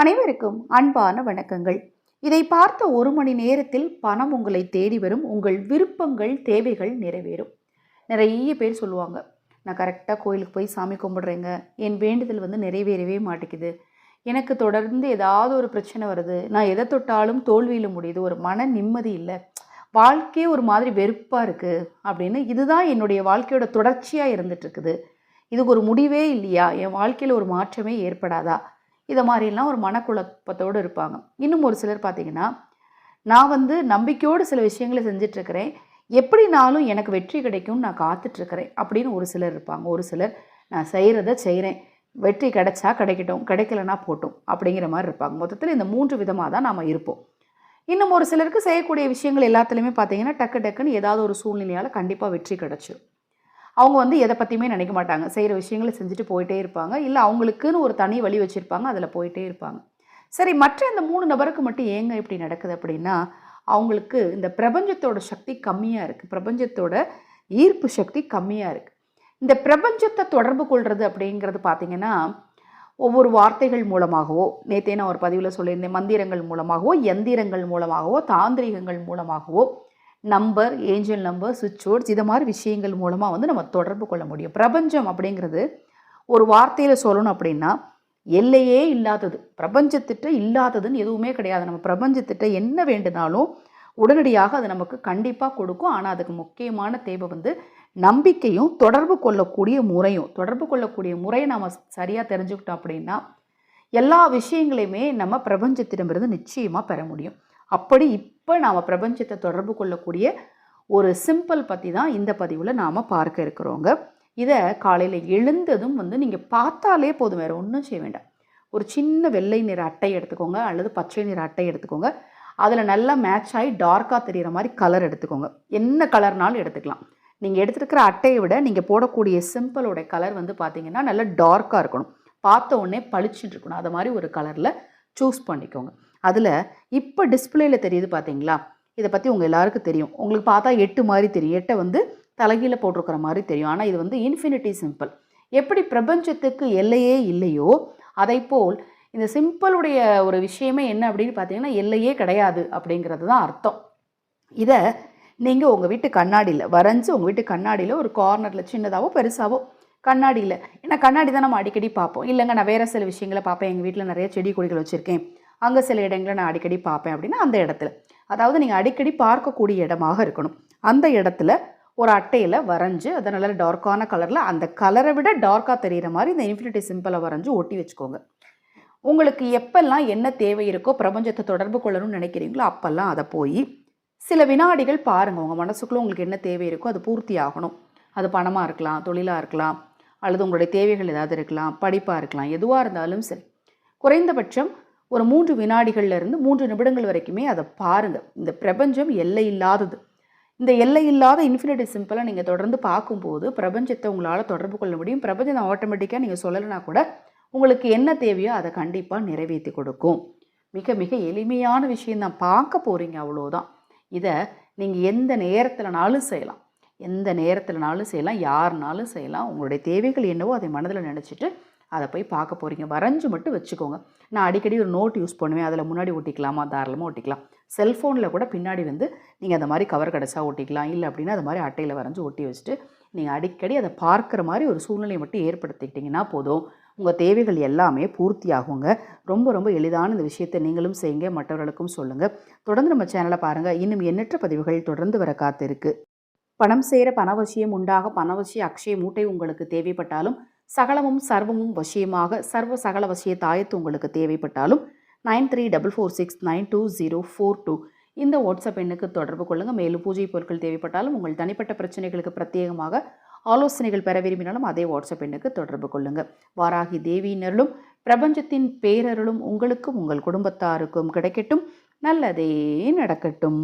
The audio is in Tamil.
அனைவருக்கும் அன்பான வணக்கங்கள். இதை பார்த்த ஒரு மணி நேரத்தில் பணம் உங்களை தேடி வரும் உங்கள் விருப்பங்கள் தேவைகள் நிறைவேறும். நிறைய பேர் சொல்லுவாங்க நான் கரெக்டாக கோயிலுக்கு போய் சாமி கும்பிட்றேங்க. என் வேண்டுதல் வந்து நிறைவேறவே மாட்டேங்குது. எனக்கு தொடர்ந்து ஏதாவது ஒரு பிரச்சனை வருது. நான் எதை தொட்டாலும் தோல்வியில் முடியுது. ஒரு மன நிம்மதி இல்லை. வாழ்க்கையே ஒரு மாதிரி வெறுப்பாக இருக்குது அப்படின்னு இதுதான் என்னுடைய வாழ்க்கையோட தொடர்ச்சியாக இருந்துட்டு இருக்குது. இதுக்கு ஒரு முடிவே இல்லையா? என் வாழ்க்கையில் ஒரு மாற்றமே ஏற்படாதா? இதை மாதிரிலாம் ஒரு மனக்குழப்பத்தோடு இருப்பாங்க. இன்னும் ஒரு சிலர் பார்த்தீங்கன்னா நான் வந்து நம்பிக்கையோடு சில விஷயங்களை செஞ்சிட்ருக்கிறேன். எப்படினாலும் எனக்கு வெற்றி கிடைக்கும்னு நான் காத்துட்ருக்கிறேன் அப்படின்னு ஒரு சிலர் இருப்பாங்க. ஒரு சிலர் நான் செய்கிறத செய்கிறேன் வெற்றி கிடைச்சா கிடைக்கட்டும் கிடைக்கலனா போட்டும் அப்படிங்கிற மாதிரி இருப்பாங்க. மொத்தத்தில் இந்த மூன்று விதமாக தான் நாம் இருப்போம். இன்னும் ஒரு சிலருக்கு செய்யக்கூடிய விஷயங்கள் எல்லாத்துலேயுமே பார்த்தீங்கன்னா டக்கு டக்குன்னு ஏதாவது ஒரு சூழ்நிலையால் கண்டிப்பாக வெற்றி கிடச்சிடும் அவங்க வந்து எதை பற்றியுமே நினைக்க மாட்டாங்க. செய்கிற விஷயங்களை செஞ்சுட்டு போயிட்டே இருப்பாங்க. இல்லை அவங்களுக்குன்னு ஒரு தனி வழி வச்சுருப்பாங்க. அதில் போயிட்டே இருப்பாங்க. சரி மற்ற இந்த மூணு நபருக்கு மட்டும் ஏங்க இப்படி நடக்குது அப்படின்னா அவங்களுக்கு இந்த பிரபஞ்சத்தோட சக்தி கம்மியாக இருக்குது பிரபஞ்சத்தோட ஈர்ப்பு சக்தி கம்மியாக இருக்குது இந்த பிரபஞ்சத்தை தொடர்பு கொள்வது அப்படிங்கிறது பார்த்திங்கன்னா ஒவ்வொரு வார்த்தைகள் மூலமாகவோ நேற்றே நான் ஒரு பதிவில் சொல்லியிருந்தேன் மந்திரங்கள் மூலமாகவோ எந்திரங்கள் மூலமாகவோ தாந்திரிகங்கள் மூலமாகவோ நம்பர் ஏஞ்சல் நம்பர் சுவிட்ச் போர்ட்ஸ் இதை மாதிரி விஷயங்கள் மூலமாக வந்து நம்ம தொடர்பு கொள்ள முடியும். பிரபஞ்சம் அப்படிங்கிறது ஒரு வார்த்தையில் சொல்லணும் அப்படின்னா எல்லையே இல்லாதது. பிரபஞ்சத்திட்ட இல்லாததுன்னு எதுவுமே கிடையாது. நம்ம பிரபஞ்சத்திட்ட என்ன வேண்டுனாலும் உடனடியாக அது நமக்கு கண்டிப்பாக கொடுக்கும். ஆனால் அதுக்கு முக்கியமான தேவை வந்து நம்பிக்கையும் தொடர்பு கொள்ளக்கூடிய முறையும். தொடர்பு கொள்ளக்கூடிய முறையை நம்ம சரியாக தெரிஞ்சுக்கிட்டோம் அப்படின்னா எல்லா விஷயங்களையுமே நம்ம பிரபஞ்சத்திடமிருந்து நிச்சயமாக பெற முடியும். அப்படி இப்போ நாம் பிரபஞ்சத்தை தொடர்பு கொள்ளக்கூடிய ஒரு சிம்பிள் பற்றி தான் இந்த பதிவில் நாம் பார்க்க இருக்கிறோங்க. இதை காலையில் எழுந்ததும் வந்து நீங்கள் பார்த்தாலே போதும் வேறு ஒன்றும் செய்ய வேண்டாம். ஒரு சின்ன வெள்ளை நிற அட்டை எடுத்துக்கோங்க அல்லது பச்சை நிற அட்டை எடுத்துக்கோங்க. அதில் நல்லா மேட்ச் ஆகி டார்க்காக தெரிகிற மாதிரி கலர் எடுத்துக்கோங்க. என்ன கலர்னாலும் எடுத்துக்கலாம். நீங்கள் எடுத்துருக்கிற அட்டையை விட நீங்கள் போடக்கூடிய சிம்பிளோட கலர் வந்து பார்த்தீங்கன்னா நல்லா டார்க்காக இருக்கணும். பார்த்த உடனே பளிச்சுட்டு இருக்கணும். அது மாதிரி ஒரு கலரில் சூஸ் பண்ணிக்கோங்க. அதில் இப்போ டிஸ்பிளேயில் தெரியுது பார்த்தீங்களா இதை பற்றி உங்கள் எல்லாருக்கும் தெரியும். உங்களுக்கு பார்த்தா எட்டு மாதிரி தெரியும். எட்டை வந்து தலைகீழ போட்டிருக்கிற மாதிரி தெரியும். ஆனால் இது வந்து இன்ஃபினிட்டி சிம்பிள் எப்படி பிரபஞ்சத்துக்கு எல்லையே இல்லையோ அதை போல் இந்த சிம்பிளுடைய ஒரு விஷயமே என்ன அப்படின்னு பார்த்தீங்கன்னா எல்லையே கிடையாது அப்படிங்கிறது தான் அர்த்தம். இதை நீங்கள் உங்கள் வீட்டு கண்ணாடியில் வரைஞ்சி உங்கள் வீட்டு கண்ணாடியில் ஒரு கார்னரில் சின்னதாகவோ பெருசாகவோ கண்ணாடியில். ஏன்னா கண்ணாடி தான் நம்ம அடிக்கடி பார்ப்போம். இல்லைங்க நான் வேறு சில விஷயங்களை பார்ப்பேன். எங்கள் வீட்டில் நிறைய செடி கொடிகள் வச்சுருக்கேன். அங்கே சில இடங்களை நான் அடிக்கடி பார்ப்பேன் அப்படின்னா அந்த இடத்துல. அதாவது நீங்கள் அடிக்கடி பார்க்கக்கூடிய இடமாக இருக்கணும். அந்த இடத்துல ஒரு அட்டையில் வரைஞ்சி அதை நல்ல டார்க்கான கலரில் அந்த கலரை விட டார்க்காக தெரிகிற மாதிரி இந்த இன்ஃபினிட்டி சிம்பிளை வரைஞ்சி ஒட்டி வச்சுக்கோங்க. உங்களுக்கு எப்பெல்லாம் என்ன தேவை இருக்கோ பிரபஞ்சத்தை தொடர்பு கொள்ளணும்னு நினைக்கிறீங்களோ அப்போல்லாம் அதை போய் சில வினாடிகள் பாருங்கள் உங்கள் மனசுக்குள்ளே உங்களுக்கு என்ன தேவை இருக்கோ அது பூர்த்தி ஆகணும். அது பணமாக இருக்கலாம் தொழிலாக இருக்கலாம் அல்லது உங்களுடைய தேவைகள் ஏதாவது இருக்கலாம் படிப்பாக இருக்கலாம் எதுவாக இருந்தாலும் சரி. குறைந்தபட்சம் ஒரு மூன்று வினாடிகள்லேருந்து மூன்று நிமிடங்கள் வரைக்குமே அதை பாருங்கள் இந்த பிரபஞ்சம் எல்லை இல்லாதது இந்த எல்லை இல்லாத இன்ஃபினிட்டி சிம்பிளை நீங்கள் தொடர்ந்து பார்க்கும்போது பிரபஞ்சத்தை உங்களால் தொடர்பு கொள்ள முடியும். பிரபஞ்சம் ஆட்டோமேட்டிக்காக நீங்கள் சொல்லலைனா கூட உங்களுக்கு என்ன தேவையோ அதை கண்டிப்பாக நிறைவேற்றி கொடுக்கும். மிக மிக எளிமையான விஷயம் தான். பார்க்க போகிறீங்க அவ்வளோதான் இதை நீங்கள் எந்த நேரத்தில்னாலும் செய்யலாம். எந்த நேரத்தில்னாலும் செய்யலாம் யாருனாலும் செய்யலாம். உங்களுடைய தேவைகள் என்னவோ அதை மனதில் நினச்சிட்டு அதை போய் பார்க்க போகிறீங்க வரைஞ்சி மட்டும் வச்சுக்கோங்க. நான் அடிக்கடி ஒரு நோட் யூஸ் பண்ணுவேன். அதில் முன்னாடி ஒட்டிக்கலாமா? தாராளமாக ஒட்டிக்கலாம். செல்ஃபோனில் கூட பின்னாடி வந்து நீங்கள் அந்த மாதிரி கவர் கிடச்சா ஒட்டிக்கலாம். இல்லை அப்படின்னா அது மாதிரி அட்டையில் வரைஞ்சி ஒட்டி வச்சுட்டு நீங்கள் அடிக்கடி அதை பார்க்குற மாதிரி ஒரு சூழ்நிலையை மட்டும் ஏற்படுத்திக்கிட்டிங்கன்னா போதும். உங்கள் தேவைகள் எல்லாமே பூர்த்தியாகுங்க. ரொம்ப ரொம்ப எளிதான இந்த விஷயத்தை நீங்களும் செய்யுங்க. மற்றவர்களுக்கும் சொல்லுங்கள் தொடர்ந்து நம்ம சேனலை பாருங்கள் இன்னும் எண்ணற்ற பதிவுகள் தொடர்ந்து வர காத்திருக்கு. பணம் சேர பணவசியம் உண்டாக பணவசிய அக்ஷய மூட்டை உங்களுக்கு தேவைப்பட்டாலும் சகலமும் சர்வமும் வசியமாக சர்வ சகல வசிய தாயத்து உங்களுக்கு தேவைப்பட்டாலும் nine three double four six nine two zero four two. இந்த வாட்ஸ்அப் எண்ணுக்கு தொடர்பு கொள்ளுங்கள் மேலும் பூஜை பொருட்கள் தேவைப்பட்டாலும் உங்கள் தனிப்பட்ட பிரச்சனைகளுக்கு பிரத்யேகமாக ஆலோசனைகள் பெற விரும்பினாலும் அதே வாட்ஸ்அப் எண்ணுக்கு தொடர்பு கொள்ளுங்கள் வாராகி தேவியினருளும் பிரபஞ்சத்தின் பேரருளும் உங்களுக்கும் உங்கள் குடும்பத்தாருக்கும் கிடைக்கட்டும். நல்லதே நடக்கட்டும்.